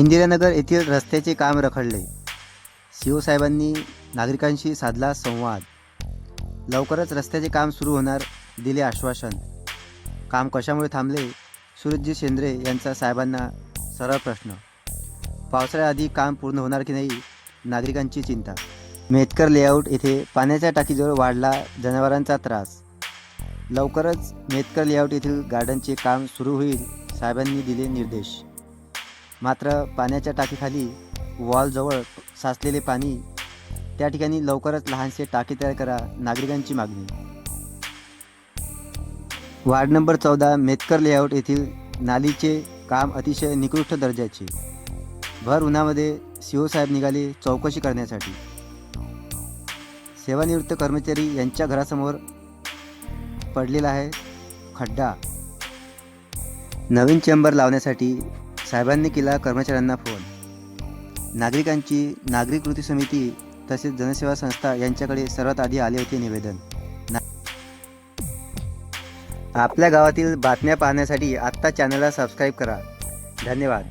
इंदिरानगर येथील रस्त्याचे काम रखडले. शिवसाहेबांनी नागरिकांशी साधला संवाद. लवकरच रस्त्याचे काम सुरू होणार दिले आश्वासन. काम कशामुळे थांबले? सुरजजी शेंद्रे यांचा साहेबांना सरळ प्रश्न. पावसाळ्याआधी काम पूर्ण होणार की नाही नागरिकांची चिंता. मेतकर लेआउट येथे पाण्याच्या टाकीजवळ वाढला जनावरांचा त्रास. लवकरच मेतकर लेआउट येथील गार्डनचे काम सुरू होईल साहेबांनी दिले निर्देश. मात्र पाण्याच्या टाकीखाली वॉलजवळ साचलेले पाणी त्या ठिकाणी लवकरच लहानसे टाकी तयार करा नागरिकांची मागणी. वार्ड नंबर चौदा मेतकर लेआउट येथील नालीचे काम अतिशय निकृष्ट दर्जाचे. भर उन्हामध्ये शिवसाहेब निघाले चौकशी करण्यासाठी. सेवानिवृत्त कर्मचारी यांच्या घरासमोर पडलेला आहे खड्डा. नवीन चेंबर लावण्यासाठी साहेबांनी केला कर्मचाऱ्यांना फोन. नागरिकांची नागरिक कृती समिती तसेच जनसेवा संस्था यांच्याकडे सर्वात आधी आले होते निवेदन. ना- आपल्या गावातील बातम्या पाहण्यासाठी आत्ता चॅनलला सबस्क्राईब करा. धन्यवाद.